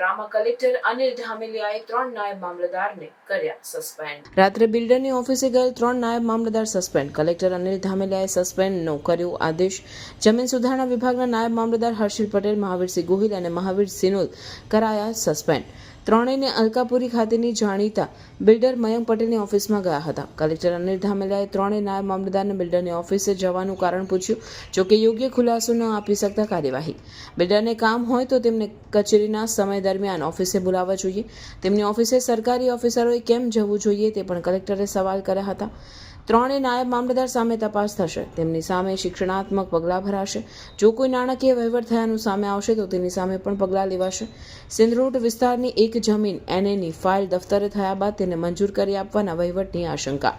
આમાં કલેક્ટર અનિલ ધામેલિયાએ ત્રણ નાયબ મામલતદારને કર્યા સસ્પેન્ડ. રાત્રે બિલ્ડરની ઓફિસે ગયેલ ત્રણ નાયબ મામલતદાર સસ્પેન્ડ. કલેક્ટર અનિલ ધામેલિયાએ સસ્પેન્ડનો કર્યો આદેશ. જમીન સુધારણા વિભાગના નાયબ મામલતદાર હર્ષિલ પટેલ, મહાવીરસિંહ ગોહિલ અને મહાવીર સિનોલ કરાયા સસ્પેન્ડ. ત્રણેયને અલકાપુરી ખાતેની જાણીતા બિલ્ડર મયંક પટેલની ઓફિસમાં ગયા હતા. કલેક્ટર અનિલ ધામેલાએ ત્રણેય નાયબ મામલતદારને બિલ્ડરની ઓફિસે જવાનું કારણ પૂછ્યું જોકે યોગ્ય ખુલાસો ન આપી શકતા કાર્યવાહી. બિલ્ડરને કામ હોય તો તેમને કચેરીના સમય દરમિયાન ઓફિસે બોલાવવા જોઈએ. તેમની ઓફિસે સરકારી ઓફિસરોએ કેમ જવું જોઈએ તે પણ કલેક્ટરે સવાલ કર્યા હતા. ત્રણેય નાયબ મામલતદાર સામે તપાસ થશે. તેમની સામે શિક્ષણાત્મક પગલાં ભરાશે. જો કોઈ નાણાકીય વહીવટ થયાનું સામે આવશે, તો તેની સામે પણ પગલાં લેવાશે. સિંધરોટ વિસ્તારની એક જમીન એનએની ફાઇલ દફતરે થયા બાદ તેને મંજૂર કરી આપવાના વહીવટની આશંકા.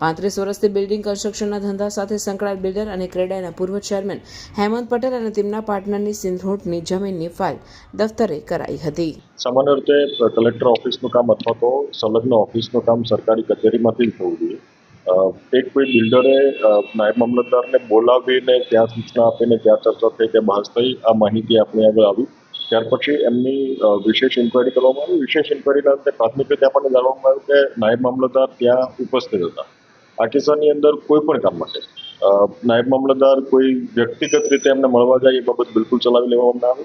પાંત્રીસ વર્ષથી બિલ્ડિંગ કન્સ્ટ્રક્શનના ધંધા સાથે સંકળાયેલ બિલ્ડર અને ક્રેડાના પૂર્વ ચેરમેન હેમંત પટેલ અને તેમના પાર્ટનરની સિંધરોટની જમીનની ફાઇલ દફતરે કરાઈ હતી. સામાન્ય રીતે કલેક્ટર ઓફિસનું કામ અથવા તો સંલગ્ન ઓફિસનું કામ સરકારી કચેરીમાંથી જ થવું જોઈએ. એક કોઈ બિલ્ડરે નાયબ મામલતદારને બોલાવીને ત્યાં સૂચના આપીને ત્યાં ચર્ચા થઈ, ત્યાં બહાર થઈ, આ માહિતી આપણી આગળ આવી. ત્યાર પછી એમની વિશેષ ઇન્કવાયરી કરવામાં આવી. વિશેષ ઇન્કવાયરીના અંતે પ્રાથમિક રીતે આપણને જાણવામાં આવ્યું કે નાયબ મામલતદાર ત્યાં ઉપસ્થિત હતા. આ કિસ્સાની અંદર કોઈ પણ કામ માટે. નાયબ મામલતદાર કોઈ વ્યક્તિગત રીતે એમને મળવા જાય એ બાબત બિલકુલ ચલાવી લેવામાં આવે.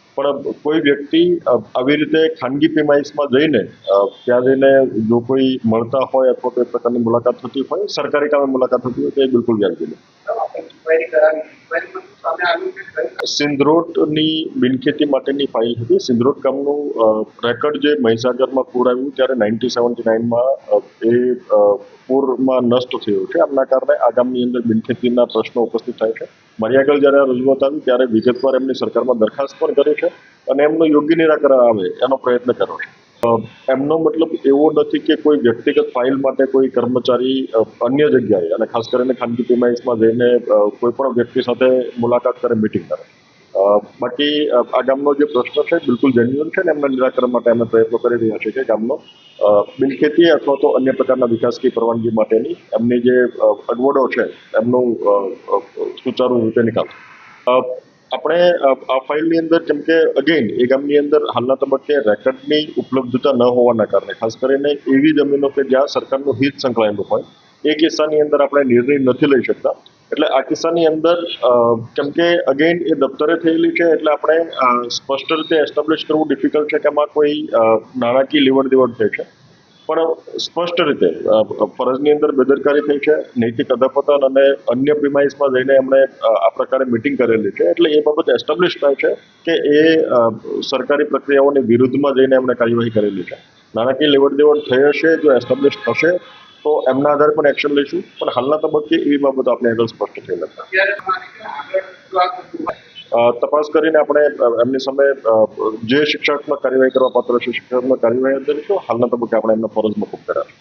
પણ કોઈ વ્યક્તિ આવી રીતે ખાનગી પ્રિમાઇસમાં જઈને ત્યાં જઈને જો કોઈ મળતા હોય અથવા કોઈ પ્રકારની મુલાકાત થતી હોય, સરકારી કામે મુલાકાત થતી હોય તો એ બિલકુલ વ્યાજબી ખરી સિંધરોટની બિનખેતી માટેની ફાઇલ હતી. સિંધરોટ ગામનું રેકર્ડ જે મહીસાગરમાં પૂર આવ્યું ત્યારે નાઇન્ટી સેવન્ટી નાઇનમાં એ પૂરમાં નષ્ટ થયું છે. આમના કારણે આગામી અંદર બિનખેતીના પ્રશ્નો ઉપસ્થિત થાય છે. મારી આગળ જ્યારે રજૂઆત આવી ત્યારે વિગતવાર એમની સરકારમાં દરખાસ્ત પણ કરી છે અને એમનું યોગ્ય નિરાકરણ આવે એનો પ્રયત્ન કર્યો છે. એમનો મતલબ એવો નથી કે કોઈ વ્યક્તિગત ફાઇલ માટે કોઈ કર્મચારી અન્ય જગ્યાએ અને ખાસ કરીને ખાનગી પીમાઇસમાં જઈને કોઈ પણ વ્યક્તિ સાથે મુલાકાત કરે મિટિંગ કરે. બાકી આ ગામનો જે પ્રશ્ન છે, બિલકુલ જેન્યુઅન છે ને એમના નિરાકરણ માટે અમે પ્રયત્નો કરી રહ્યા છીએ કે ગામનો બિનખેતી અથવા તો અન્ય પ્રકારના વિકાસની પરવાનગી માટેની એમની જે અગવડો છે, એમનું સુચારુ રીતે નિકાલ. આપણે આ ફાઇલની અંદર કેમ કે અગેન એ ગામની અંદર હાલના તબક્કે રેકર્ડની ઉપલબ્ધતા ન હોવાના કારણે, ખાસ કરીને એવી જમીનો કે જ્યાં સરકારનું હિત સંકળાયેલું હોય, એ કિસ્સાની અંદર આપણે નિર્ણય નથી લઈ શકતા. એટલે આ કિસ્સાની અંદર કેમ કે અગેન એ દફતરે થયેલી છે, એટલે આપણે સ્પષ્ટ રીતે એસ્ટાબ્લિશ કરવું ડિફિકલ્ટ છે કે આમાં કોઈ નાણાકીય લેવડ દેવડ થઈ છે. પણ સ્પષ્ટ રીતે ફરજની અંદર બેદરકારી થઈ છે, નૈતિક અધપતન અને અન્ય પ્રિમાઇસમાં જઈને એમણે આ પ્રકારે મિટિંગ કરેલી છે. એટલે એ બાબત એસ્ટાબ્લિશ થાય છે કે એ સરકારી પ્રક્રિયાઓની વિરુદ્ધમાં જઈને એમણે કાર્યવાહી કરેલી છે. નાણાકીય લેવડ દેવડ થઈ હશે જો એસ્ટાબ્લિશ થશે તો એમના આધારે પણ એક્શન લઈશું. પણ હાલના તબક્કે એવી બાબત આપણે આગળ સ્પષ્ટ થઈ નથી. તપાસ કરીને આપણે એમની સામે જે શિક્ષાત્મક કાર્યવાહી કરવા પાત્ર છે શિક્ષાત્મક કાર્યવાહી કરીશું હાલના તબક્કે આપણે એમને ફરજ મુકુબ કર્યા